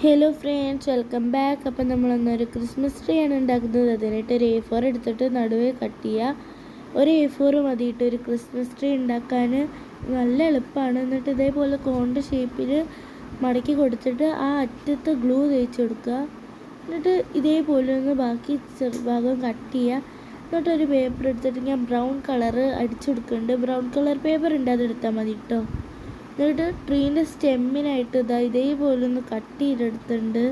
Hello friends welcome back അപ്പം നമ്മളൊന്നൊരു Christmas tree ആണ് ഉണ്ടാക്കുന്നത്. അതിനായിട്ട് ഒരു എ ഫോർ എടുത്തിട്ട് നടുവേ കട്ട് ചെയ്യുക ഒരു എ ഫോർ മതിയിട്ട് ഒരു ക്രിസ്മസ് ട്രീ ഉണ്ടാക്കാൻ നല്ല എളുപ്പമാണ് എന്നിട്ട് ഇതേപോലെ കോണിന്റെ ഷേപ്പിൽ മടക്കി കൊടുത്തിട്ട് ആ അറ്റത്ത് ഗ്ലൂ തേച്ച് കൊടുക്കുക എന്നിട്ട് ഇതേപോലെ ഒന്ന് ബാക്കി ചെറുഭാഗം കട്ട് ചെയ്യുക എന്നിട്ടൊരു പേപ്പർ എടുത്തിട്ട് ഞാൻ ബ്രൗൺ കളർ അടിച്ചു കൊടുക്കുന്നുണ്ട് ബ്രൗൺ കളർ പേപ്പർ ഉണ്ട് അതെടുത്താൽ മതി കേട്ടോ എന്നിട്ട് ട്രീന്റെ സ്റ്റെമ്മിനായിട്ട് ഇതാ ഇതേപോലെ ഒന്ന് കട്ട് ചെയ്തെടുത്തിട്ടുണ്ട്.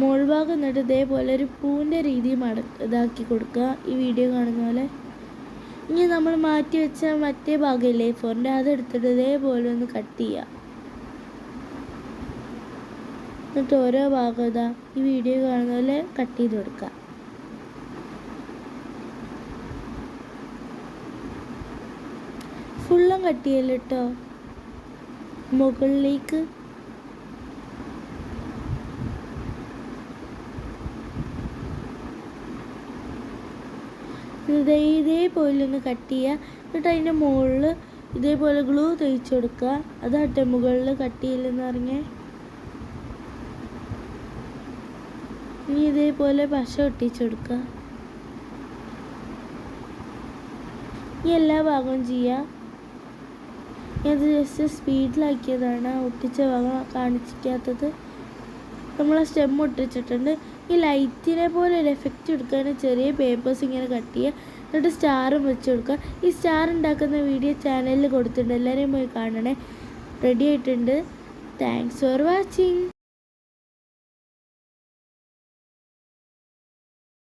മോൾ ഭാഗം എന്നിട്ട് ഇതേപോലെ ഒരു പൂവിന്റെ രീതി മട ഇതാക്കി കൊടുക്കുക. ഈ വീഡിയോ കാണുന്ന പോലെ. ഇനി നമ്മൾ മാറ്റി വെച്ച മറ്റേ ഭാഗമില്ലേ ഫോറിന്റെ അതെടുത്തിട്ട് ഇതേപോലെ ഒന്ന് കട്ട് ചെയ്യുക. എന്നിട്ട് ഓരോ ഭാഗം ഇതാ ഈ വീഡിയോ കാണുന്ന പോലെ കട്ട് ചെയ്ത് കൊടുക്കുക. ഫുള്ളും കട്ട് ചെയ്യല്ലോ കേട്ടോ മുകളിലേക്ക്. ഇതേ ഇതേപോലെ ഒന്ന് കട്ട് ചെയ്യുക. എന്നിട്ട് അതിന്റെ മുകളിൽ ഇതേപോലെ ഗ്ലൂ തേച്ച് കൊടുക്കുക. അതാട്ടെ മുകളിൽ കട്ട് ചെയ്യില്ലെന്ന് പറഞ്ഞേ. ഇനി ഇതേപോലെ പശ ഒട്ടിച്ച് കൊടുക്കുക. ഈ എല്ലാ ഭാഗവും ചെയ്യുക. ഇത് ജസ്റ്റ് സ്പീഡിലാക്കിയതാണ് ഒട്ടിച്ച ഭാഗം കാണിച്ചിരിക്കാത്തത് നമ്മൾ ആ സ്റ്റെം ഒട്ടിച്ചിട്ടുണ്ട്. ഈ ലൈറ്റിനെ പോലെ ഒരു എഫക്റ്റ് കൊടുക്കാൻ ചെറിയ പേപ്പേഴ്സ് ഇങ്ങനെ കട്ട് ചെയ്യുക. എന്നിട്ട് സ്റ്റാറും വെച്ച് കൊടുക്കുക. ഈ സ്റ്റാർ ഉണ്ടാക്കുന്ന വീഡിയോ ചാനലിൽ കൊടുത്തിട്ടുണ്ട്. എല്ലാവരെയും പോയി കാണണേ. റെഡി ആയിട്ടുണ്ട്. Thanks for watching